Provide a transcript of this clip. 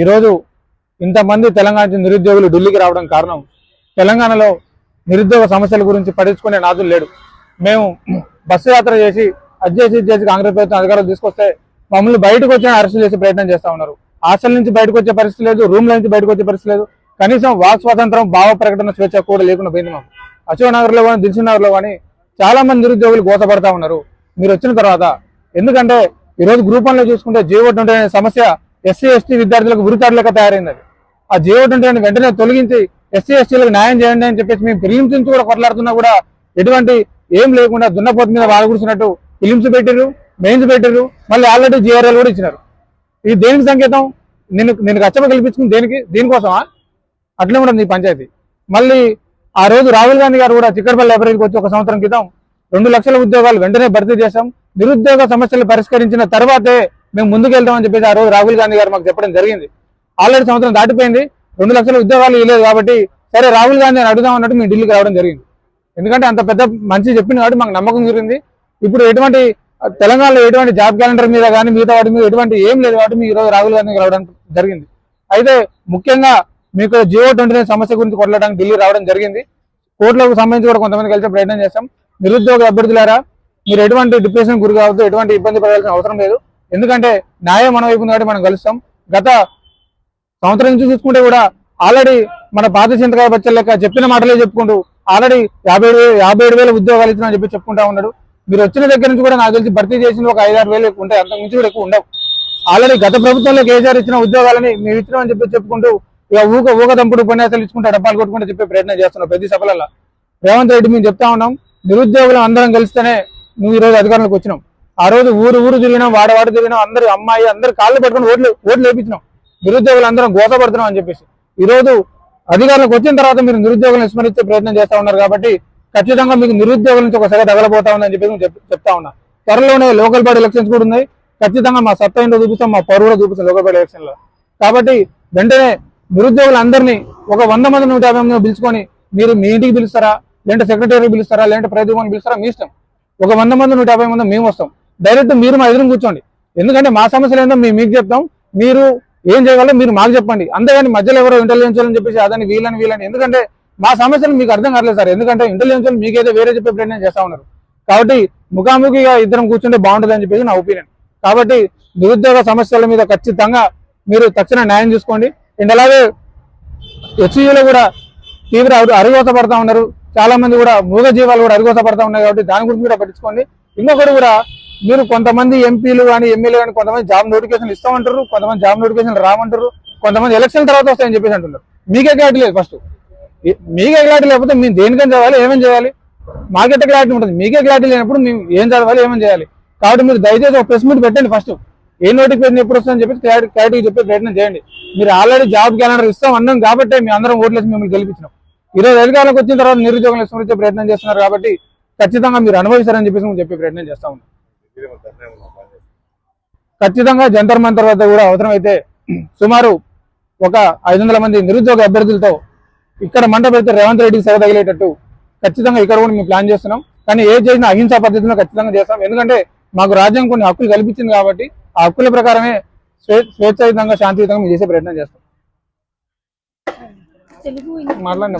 ఈరోజు ఇంతమంది తెలంగాణ నిరుద్యోగులు ఢిల్లీకి రావడం కారణం తెలంగాణలో నిరుద్యోగ సమస్యల గురించి పట్టించుకునే నాదులు లేడు. మేము బస్సు యాత్ర చేసి అది చేసి చేసి కాంగ్రెస్ ప్రభుత్వం అధికారులు తీసుకొస్తే మమ్మల్ని బయటకు వచ్చి అరెస్ట్ చేసే ప్రయత్నం చేస్తా ఉన్నారు. హాస్టల్ నుంచి బయటకు వచ్చే పరిస్థితి లేదు రూమ్ల నుంచి బయటకు వచ్చే పరిస్థితి లేదు. కనీసం వాక్ స్వాతంత్రం భావ ప్రకటన స్వేచ్ఛ కూడా లేకుండా పోయింది మాకు. అశోక్ నగర్లో కానీ దిల్సుఖ్ నగర్లో కానీ చాలా మంది నిరుద్యోగులు గోతపడతా ఉన్నారు. మీరు వచ్చిన తర్వాత ఎందుకంటే ఈరోజు గ్రూపంలో గ్రూప్ చూసుకుంటే జీవో ట్వంటీ అనే సమస్య ఎస్సీ ఎస్టీ విద్యార్థులకు ఉరితాడు లెక్క తయారైంది అది. ఆ జీవో ట్వంటీ వెంటనే తొలగించి ఎస్సీ ఎస్టీలకు న్యాయం చేయండి అని చెప్పేసి మేము ఫిలిమ్స్ నుంచి కూడా కొట్లాడుతున్నా కూడా ఎటువంటి ఏం లేకుండా దున్నపోతు మీద వాళ్ళు కూర్చున్నట్టు ఫిలిమ్స్ పెట్టారు మెయిన్స్ పెట్టారు మళ్ళీ ఆల్రెడీ జిఆర్ఎల్ కూడా ఇచ్చినారు. ఇది దేనికి సంకేతం? నేను నేను రచ్చమ కల్పించుకుని దేనికి? దీనికోసమా? అట్లే ఉండదు ఈ పంచాయతీ. మళ్ళీ ఆ రోజు రాహుల్ గాంధీ గారు కూడా చిక్కడపల్లి లైబ్రరీకి వచ్చి ఒక సంవత్సరం క్రితం రెండు లక్షల ఉద్యోగాలు వెంటనే భర్తీ చేశాం. నిరుద్యోగ సమస్యలు పరిష్కరించిన తర్వాతే మేము ముందుకు వెళ్తామని చెప్పేసి ఆ రోజు రాహుల్ గాంధీ గారు మాకు చెప్పడం జరిగింది. ఆల్రెడీ సంవత్సరం దాటిపోయింది. రెండు లక్షల ఉద్యోగాలు ఇవ్వలేదు కాబట్టి సరే రాహుల్ గాంధీ అని అడుగుదాం అన్నట్టు మేము ఢిల్లీకి రావడం జరిగింది. ఎందుకంటే అంత పెద్ద మంచి చెప్పింది కాబట్టి మాకు నమ్మకం జరిగింది ఇప్పుడు ఎటువంటి తెలంగాణలో ఎటువంటి జాబ్ క్యాలెండర్ మీద కానీ మిగతా వాటి మీద ఎటువంటి ఏం లేదు కాబట్టి మీ ఈరోజు రాహుల్ గాంధీకి రావడం జరిగింది. అయితే ముఖ్యంగా మీకు జియో ట్వంటీ సమస్య గురించి కొట్లాడడానికి ఢిల్లీ రావడం జరిగింది. కోర్టులకు సంబంధించి కూడా కొంతమంది కలిసే ప్రయత్నం చేస్తాం. నిరుద్యోగ అభ్యర్థులారా మీరు ఎటువంటి డిప్రెషన్ గురి కావద్దు ఎటువంటి ఇబ్బంది పడాల్సిన అవసరం లేదు. ఎందుకంటే న్యాయం మన వైపు ఉంది కాబట్టి మనం కలుస్తాం గత సంవత్సరం నుంచి చూసుకుంటే కూడా ఆల్రెడీ మన పాత చింతకాయ బచ్చల లెక్క చెప్పిన మాటలే చెప్పుకుంటూ ఆల్రెడీ యాభై ఏడు యాభై ఏడు వేల ఉద్యోగాలు ఇచ్చినా చెప్పి చెప్పుకుంటా ఉన్నాడు. మీరు వచ్చిన దగ్గర నుంచి కూడా నాకు తెలిసి భర్తీ చేసిన ఒక ఐదారు వేలు ఎక్కువ ఉంటాయి. అంతకు మించి కూడా ఎక్కువ ఉండవు. ఆల్రెడీ గత ప్రభుత్వంలో కేసీఆర్ ఇచ్చిన ఉద్యోగాలని మేము ఇచ్చినామని చెప్పి చెప్పుకుంటూ ఇక ఊక ఊక దంపుడు ఉపన్యాసాలు ఇచ్చుకుంటే డబ్బాలు కొట్టుకుంటూ చెప్పే ప్రయత్నం చేస్తున్నాం ప్రతి సభలలో. రేవంత్ రెడ్డి మేము చెప్తా ఉన్నాం నిరుద్యోగులు అందరం కలిస్తేనే నువ్వు ఈరోజు అధికారంలోకి వచ్చినాం. ఆ రోజు ఊరు ఊరు తిరిగినాం వాడవాడు తిరిగినాం అందరు అమ్మాయి అందరు కాళ్ళు పట్టుకుని ఓట్లు ఓట్లు వేపించినాం. నిరుద్యోగులు అందరం గోసపడుతున్నాం అని చెప్పేసి. ఈ రోజు అధికారులకు వచ్చిన తర్వాత మీరు నిరుద్యోగులను విస్మరించే ప్రయత్నం చేస్తా ఉన్నారు కాబట్టి ఖచ్చితంగా మీకు నిరుద్యోగుల నుంచి ఒక సెగ తగలబోతా ఉందని చెప్పేసి చెప్- చెప్తా ఉన్నా. త్వరలోనే లోకల్ బాడీ ఎలక్షన్స్ కూడా ఉన్నాయి. ఖచ్చితంగా మా సత్తా ఏంటో చూపిస్తాం మా పరువులో చూపిస్తాం లోకల్ బాడీ ఎలక్షన్లో. కాబట్టి వెంటనే నిరుద్యోగులందరినీ ఒక వంద మంది నూట యాభై మంది పిలుచుకొని మీరు మీ ఇంటికి పిలుస్తారా లేదంటే సెక్రటరీ పిలుస్తారా లేదంటే ప్రతి పిలుస్తారా మీ ఇష్టం. ఒక వంద మంది నూట యాభై మంది మేము వస్తాం. డైరెక్ట్ మీరు మా ఎదురు కూర్చోండి. ఎందుకంటే మా సమస్యలు ఏందో మేము మీకు చెప్తాం. మీరు ఏం చేయగలరో మీరు మాకు చెప్పండి. అంతేగాని మధ్యలో ఎవరో ఇంటెలిజెన్స్ అని చెప్పేసి అదని వీలని వీలని ఎందుకంటే మా సమస్యలు మీకు అర్థం కావట్లేదు సార్. ఎందుకంటే ఇంటెలిజెన్స్ మీకైతే వేరే చెప్పే ప్రయత్నం చేస్తా ఉన్నారు. కాబట్టి ముఖాముఖిగా ఇద్దరం కూర్చుంటే బాగుంటుంది అని చెప్పేసి నా ఒపీనియన్ కాబట్టి నిరుద్యోగ సమస్యల మీద ఖచ్చితంగా మీరు తక్షణ న్యాయం చూసుకోండి. అండ్ అలాగే హెచ్ఈలో కూడా తీవ్ర అరుగోత పడతా ఉన్నారు. చాలా మంది కూడా మూగ జీవాలు కూడా అరుగోత పడతా ఉన్నాయి కాబట్టి దాని గురించి కూడా పట్టించుకోండి. ఇంకొకటి కూడా మీరు కొంతమంది ఎంపీలు కానీ ఎమ్మెల్యే కానీ కొంతమంది జాబ్ నోటిఫికేషన్ ఇస్తామంటారు కొంతమంది జాబ్ నోటిఫికేషన్ రామంటారు కొంతమంది ఎలక్షన్ తర్వాత వస్తాయని చెప్పేసి అంటున్నారు. మీకే క్లారిటీ లేదు ఫస్ట్. మీకే క్లారిటీ లేకపోతే మేము దేనికని చదవాలి ఏమేమి చేయాలి మాకెట్ క్లారిటీ ఉంటుంది. మీకే క్లారిటీ లేనప్పుడు మేము ఏం చదవాలి ఏమేమి చేయాలి? కాబట్టి మీరు దయచేసి ఒక ప్రెస్ మీట్ పెట్టండి ఫస్ట్. ఏ నోటిఫికేషన్ ఎప్పుడు వస్తుందని చెప్పి క్లారిటీ క్లారిటీ చెప్పే ప్రయత్నం చేయండి. మీరు ఆల్రెడీ జాబ్ క్యాలెండర్ ఇస్తాం అన్నాం కాబట్టి మీ అందరం ఓట్లేసి మిమ్మల్ని గెలిపించినాం. ఈ రోజు అధికారులకు వచ్చిన తర్వాత నిరుద్యోగులు ఇష్టం ప్రయత్నం చేస్తున్నారు కాబట్టి ఖచ్చితంగా మీరు అనుభవిస్తారని చెప్పేసి చెప్పే ప్రయత్నం చేస్తా ఉన్నాం. ఖచ్చితంగా జంతర్ మంతర్ వద్ద కూడా అవసరమైతే సుమారు ఒక ఐదు వందల మంది నిరుద్యోగ అభ్యర్థులతో ఇక్కడ మంట పెడితే రేవంత్ రెడ్డికి సేవ తగిలేటట్టు ఖచ్చితంగా ఇక్కడ కూడా మేము ప్లాన్ చేస్తున్నాం. కానీ ఏ చేసినా అహింసా పద్ధతిలో ఖచ్చితంగా చేస్తాం. ఎందుకంటే మాకు రాజ్యాంగం కొన్ని హక్కులు కల్పించింది కాబట్టి ఆ హక్కుల ప్రకారమే స్వే స్వేచ్ఛాయుతంగా శాంతియుతంగా మేము చేసే ప్రయత్నం చేస్తాం. తెలుగు మాట్లాడిన?